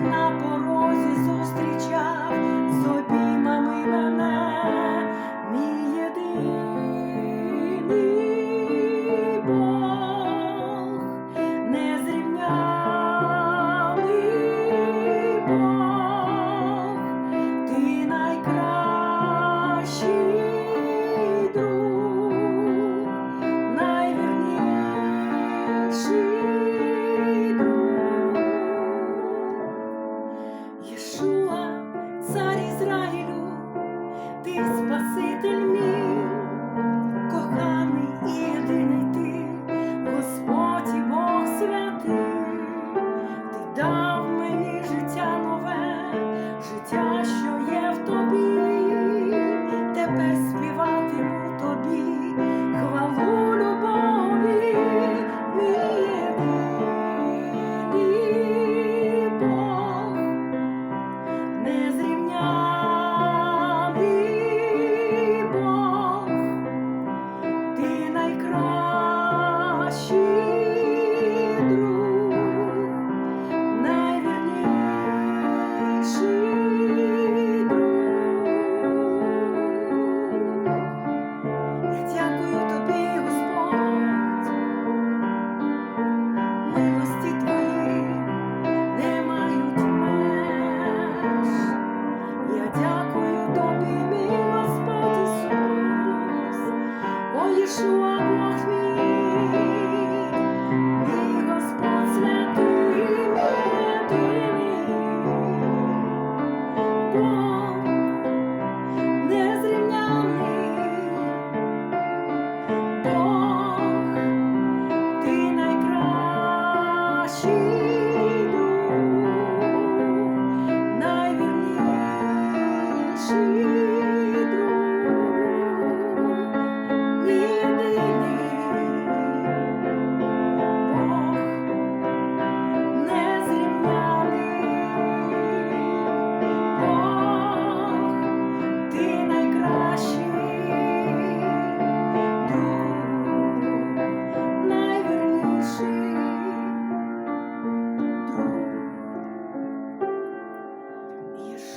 на порозі зустрічав kocham. Дякую тобі, Господь, милості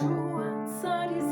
sua sanidade.